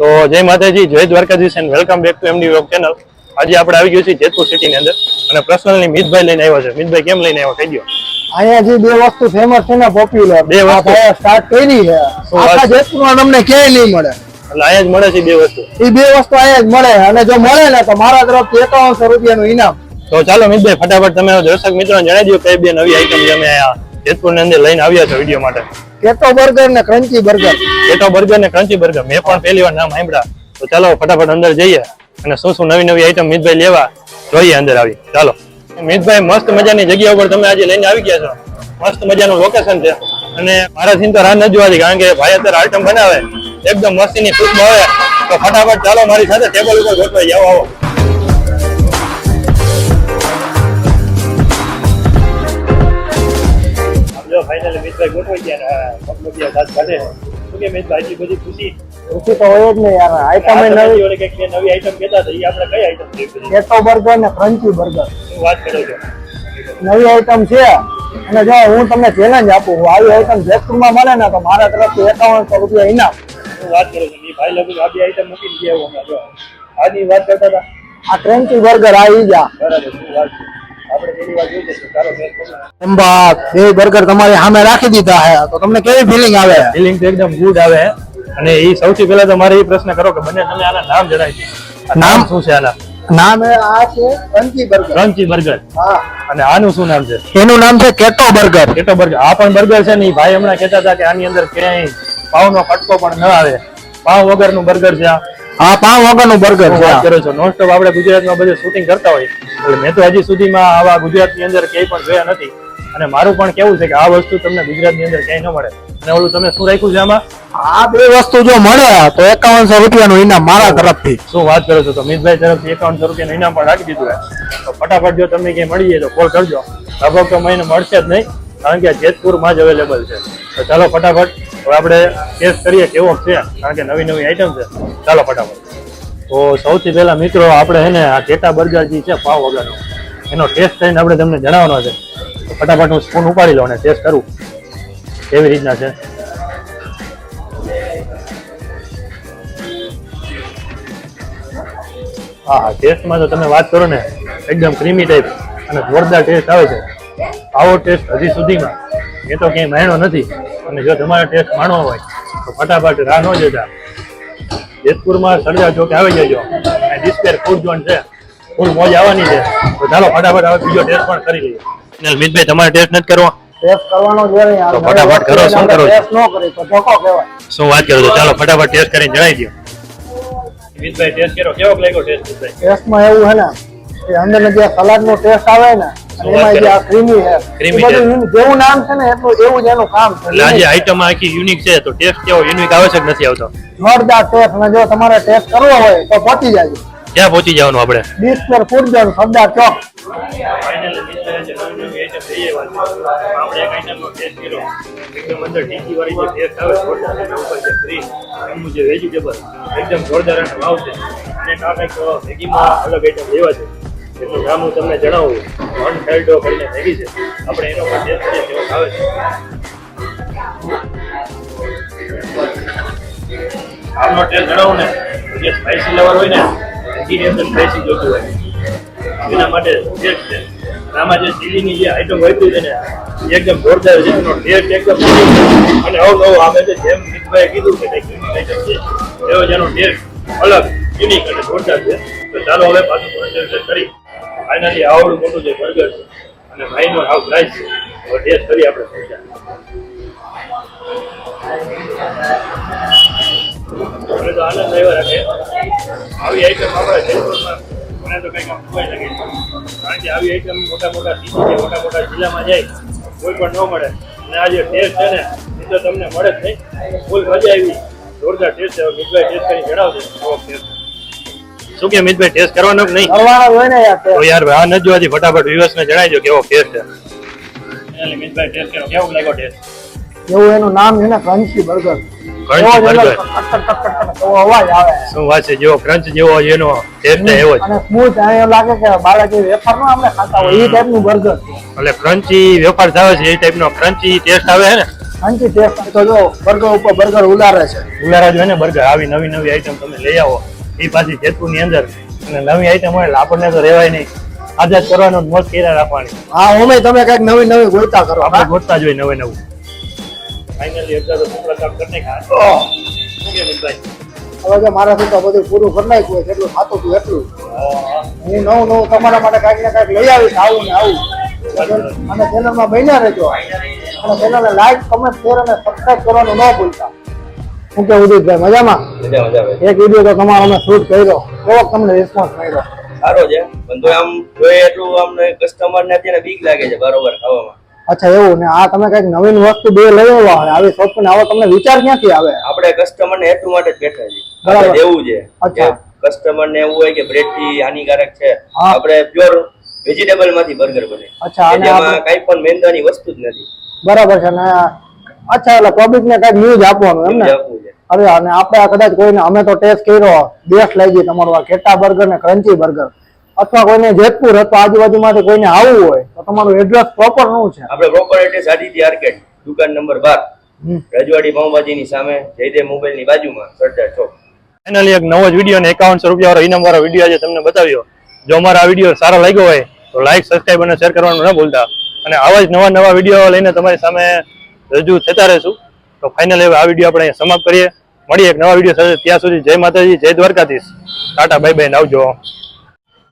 તો જય માતાજી જય Dwarkadhish and welcome back to MD vlog channel આજે આપણે આવી ગયું છે જેતપુર સિટીની અંદર અને પર્સનલી મિતભાઈ લઈને આવ્યો છે. મિતભાઈ કેમ લઈને આવ્યો? કહી દો અહીંયા જે બે વસ્તુ ફેમસ છે ને પોપ્યુલર બે વસ્તુ. સ્ટાર્ટ કરી છે. આખા? જેતપુરમાં તમને ક્યાંય નહીં મળે. એટલે અહીંયા જ મળે છે બે વસ્તુ? એ બે વસ્તુ અહીંયા જ મળે અને જો મળે ને તો મારા તરફથી એકાવનસો રૂપિયાનું ઇનામ. તો ચાલો મિતભાઈ ફટાફટ તમે દર્શક મિત્રોને જણાવી દો કઈ બે નવી આઈટમ જે અમે અહીંયા જેતપુરની અંદર લઈને આવ્યા છે વીડિયો માટે. કેટો બર્ગર ને ક્રન્ચી બર્ગર. કેટો બર્ગર ને ક્રન્ચી બર્ગર. મેં પણ પહેલી વાર નામ સાંભળ્યા. તો ચાલો ફટાફટ અંદર જઈએ અને શું શું નવી નવી આઈટમ મિતભાઈ લેવા જોઈએ અંદર આવી. ચાલો. મિતભાઈ મસ્ત મજાની જગ્યા ઉપર તમે આજે લઈને આવી ગયા છો. મસ્ત મજાનું લોકેશન છે. અને મારાથી તો રાહ ન જોવાતી કારણ કે ભાઈ અત્યારે આઈટમ બનાવે. એકદમ મસ્તીની ખુશ્બુ આવે. તો ફટાફટ ચાલો મારી સાથે ટેબલ ઉપર ગોઠવાઈ જાઓ આવો. ગયા બધી ખુશી? ખુશી તો હોય જ ને યાર. આઈટમ નવી ઓલી નવી આઈટમ કહેતા હતા એ આપણે કઈ આઈટમ છે કેટો બર્ગર ને ક્રન્ચી બર્ગર વાત કરો છો? નવી આઈટમ છે. અને જો હું તમને ચેલેન્જ આપું હું આવી આઈટમ જેતપુરમાં મળે ને તો મારા તરફથી એકાવનસો રૂપિયા ઇનામ. હું વાત કરો છો? ભાઈ લગભગ આ બે આઈટમ મૂકીને ગયા હું જો. આની વાત કરતા હતા? આ ક્રન્ચી બર્ગર આવી જા બરાબર વાત અંબા બે બર્ગર તમારી સામે રાખી દીધા હે તો તમને કેવી ફિલિંગ આવે? ફિલિંગ તો એકદમ ગુડ આવે. અને એ સૌથી પહેલા તો મારે એ પ્રશ્ન કરો કે મને તમે આના નામ જણાવી દો. નામ? શું છે આના? નામ આ છે ક્રન્ચી બર્ગર ક્રન્ચી બર્ગર હા. અને આનું શું નામ છે? એનું નામ છે કેટો બર્ગર કેટો બર્ગર આ પણ બર્ગર છે ને ભાઈ હમણાં કહેતા હતા કે આની અંદર ક્યાંય પાવનો ફટકો પણ ન આવે. પાવ વગરનું બર્ગર છે આ. હા પાંચ વગરનું બર્ગર છે કરો છો? નોન સ્ટોપ આપણે ગુજરાતમાં બધે શૂટિંગ કરતા હોય એટલે મેં તો હજી સુધીમાં આવા ગુજરાતની અંદર ક્યાંય પણ જોયા નથી. અને મારું પણ કેવું છે કે આ વસ્તુ તમને ગુજરાતની અંદર ક્યાંય ન મળે. અને ઓલું તમે શું રાખ્યું છે આમાં? આ બે વસ્તુ જો મળે તો એકાવનસો રૂપિયાનું ઇનામ મારા તરફથી. શું વાત કરો છો? તો મિતભાઈ તરફથી એકાઉન્ટસો રૂપિયાનું ઇનામ પણ રાખી દીધું છે તો ફટાફટ જો તમને ક્યાંય મળી જાય તો કોલ કરજો. લગભગ તો મહિને મળશે જ નહીં કારણ કે જેતપુરમાં જ અવેલેબલ છે. તો ચાલો ફટાફટ હવે આપણે ટેસ્ટ કરીએ કેવો છે, કારણ કે નવી નવી આઈટમ છે. ચાલો ફટાફટ. તો સૌથી પહેલા મિત્રો, આપણે હે ને આ ઘેટા બર્ગર જે છે, પાવ વગરનો એનો ટેસ્ટ કરીને આપણે તમને જણાવવાનો છે. ફટાફટ હું સ્પૂન ઉપાડી લઉં અને ટેસ્ટ કરું. કેવી રીતના છે? હા હા ટેસ્ટમાં તો તમે વાત કરો ને, એકદમ ક્રીમી ટાઈપ અને જોરદાર ટેસ્ટ આવે છે. આવો ટેસ્ટ હજી સુધીમાં. એ તો ક્યાંય માણ્યો નથી. અને જો તમારે ટેસ્ટ માણવો હોય તો ફટાફટ રાહ ન જતા. જેતપુરમાં સરદાર ચોકે આવી જજો. અને ડિસ્પેર ફૂડ જોન છે. ફૂલ મોજ આવવાની છે. તો ચાલો ફટાફટ હવે બીજો ટેસ્ટ પણ કરી લઈએ. મિતભાઈ તમારે ટેસ્ટ નથી કરવો? ટેસ્ટ કરવાનો જ તો ફટાફટ કરો, શું કરો ટેસ્ટ ન કરી તો ધોકો કહેવાય. શું વાત કરો છો? ચાલો ફટાફટ ટેસ્ટ કરીને જણાવી દો મિતભાઈ ટેસ્ટ કરો. કેવો લાગ્યો ટેસ્ટ ટેસ્ટમાં એવું છે ને કે અંદર જે સલાડ નો ટેસ્ટ આવે ને એમાં જે આ ક્રીમી છે Creamy એ જેવું નામ છે ને એટલું એવું જ એનું કામ છે એટલે આજે આઈટમ આખી યુનિક છે તો ટેસ્ટ કેવો યુનિક આવે છે કે નથી આવતો જોરદાર ટેસ્ટ જો તમારે ટેસ્ટ કરવો હોય તો પહોંચી જાય ક્યાં પહોંચી જવાનું આપણે ઝોન સરદાર ચોક એકદમ જોરદાર અને ભાવ છે અને આ કંઈક મેગીમાં અલગ આઈટમ લેવા છે એનું નામ હું તમને જણાવું વન હેલ્ડો કરીને મેગી છે. આપણે એનો પણ ટેસ્ટ કરીએ કેવો આવે છે. આમનો ટેસ્ટ જણાવું ને, જે સ્પાઈસી લવર હોય ને, એની અંદર સ્પાઈસી જોતું હોય. એના માટે ટેસ્ટ છે. આમાં જે ચીલીની જે આઈટમ વાપરી છે ને એકદમ જોરદાર છે. એનો ટેસ્ટ એકદમ અને હવે નવું આવે છે જેમ મિતભાઈએ કીધું કે કંઈક આઈટમ છે, એવો જેનો ટેસ્ટ અલગ યુનિક અને જોરદાર છે. તો ચાલો હવે પાછું કરી ફાઇનલી આવડું મોટું જે બર્ગર છે, અને ભાઈનો હાવ પ્રાઇસ છે. હવે ટેસ્ટ કરી આપણે પૈસા મને તો આનંદ આવ્યો રાખે. આવી આઈટમ આપણા મને તો કંઈક ખવાય લાગે. કારણ આવી આઈટમ મોટા મોટા મોટા મોટા જિલ્લામાં જાય, કોઈ પણ ન મળે. અને આ જે ટેસ્ટ છે ને, એ તો તમને મળે જ નહીં. ફૂલ મજા આવી. જોરદાર ટેસ્ટ છે. મિતભાઈ જણાવજો. શું કે મિતભાઈ ટેસ્ટ કરવાનો કે નહીં? કરવાનો હોય ને યાર તો યાર આ ન જોવાથી ફટાફટ વ્યુઅર્સને જણાવજો કેવો ટેસ્ટ છે. એટલે મિતભાઈ ટેસ્ટ કરો. કેવો લાગ્યો ટેસ્ટ એવું એનું નામ છે ને ક્રન્ચી બર્ગર Crunchy burger. અવાજ આવે. શું વાત છે જેવો ક્રંચ જેવો એનો ટેસ્ટ એવો જ. અને સ્મૂથ એવું લાગે કે બાળક વેફર નો આપણે ખાતા હોય એ ટાઈપનું બર્ગર એટલે ક્રન્ચી વેપાર થાય છે એ ટાઈપનો ક્રન્ચી ટેસ્ટ આવે છે ને? શાંતિ ટેસ્ટ તો જો બર્ગર ઉપર બર્ગર ઉલારે છે. ઉલારા જો ને બર્ગર આવી નવી નવી આઈટમ તમે લઈ આવો. એ પાછી જેતપુરની અંદર. અને નવી આઈટમ હોય એટલે આપણને તો રહેવાય નહીં. આઝાદ કરવાનો મોજ કર્યા રાખવાની. હા ઓમે તમે કંઈક નવી નવી ગોઈતા કરો. આપણે ગોતતા જ હોય નવે નવું. ફાઇનલી એકદા તો કપડા કામ કરી નાખ્યા? હવે જો મારાથી તો બધું પૂરું કરી નાખ્યું હોય જેટલું થતું હતું એટલું. હું નવું નવું તમારા માટે કાંઈક ને કાંઈક લઈ આવીશ આવું ને આવું. અને ચેનલમાં બન્યા રહેજો. અને ચેનલને લાઈક કમેન્ટ શેર અને સબસ્ક્રાઈબ કરવાનું ન ભૂલતા. શું કે ઉદિતભાઈ મજામાં? મજા મજા એક વીડિયો તો તમારો અમે શૂટ કર્યો. કેવો તમને રિસ્પોન્સ મળ્યો? સારો છે. પણ તો આમ જોઈએ એટલું અમને કસ્ટમર ને અત્યારે બીક લાગે છે બરોબર ખાવામાં. અચ્છા એવું ને આ તમે કંઈક નવીન વસ્તુ બે લઈ આવ્યા આવી શોપ ને આવો તમને વિચાર ક્યાંથી આવે? આપણે કસ્ટમર ને એટલું માટે જ બેઠા છીએ. બરાબર. એવું છે. અચ્છા. કસ્ટમર ને એવું હોય કે બ્રેડથી હાનિકારક છે. હા. આપણે પ્યોર વેજીટેબલમાંથી બર્ગર બને. અચ્છા, જેમાં કઈ પણ મેંદાની વસ્તુ જ નથી. બરાબર છે ને અચ્છા એટલે પબ્લિક ને કંઈક ન્યૂઝ આપવાનું એમ ને? આપવું. છે અરે અને આપણે આ કદાચ કોઈને અમે તો ટેસ્ટ કર્યો બેસ્ટ લાગી તમારું આ ઘેટા બર્ગર ને ક્રન્ચી બર્ગર અથવા કોઈને જેતપુર અથવા આજુબાજુમાંથી કોઈને આવવું હોય તો તમારું એડ્રેસ પ્રોપર શું છે. આપણે પ્રોપર એડ્રેસ આદિત્ય આર્કેડ દુકાન નંબર બાર. રજવાડી પાઉંભાજી ની સામે જયદેવ મોબાઈલની બાજુમાં સરદાર ચોક. ફાઇનલી એક નવો જ વીડિયો અને એકાવનસો રૂપિયા વાળો ઇનામ વાળો વીડિયો આજે તમને બતાવ્યો. જો અમારો આ વીડિયો સારો લાગ્યો હોય તો લાઈક સબસ્ક્રાઈબ અને શેર કરવાનું ન ભૂલતા. અને આવા જ નવા નવા વીડિયો લઈને તમારી સામે રજૂ થતા રહેશું. તો ફાઇનલ હવે આ વીડિયો આપણે અહીંયા સમાપ્ત કરીએ. મળીએ એક નવા વીડિયો સાથે. ત્યાં સુધી જય માતાજી, જય દ્વારકાધીશ. ટાટા બાય બાય આવજો.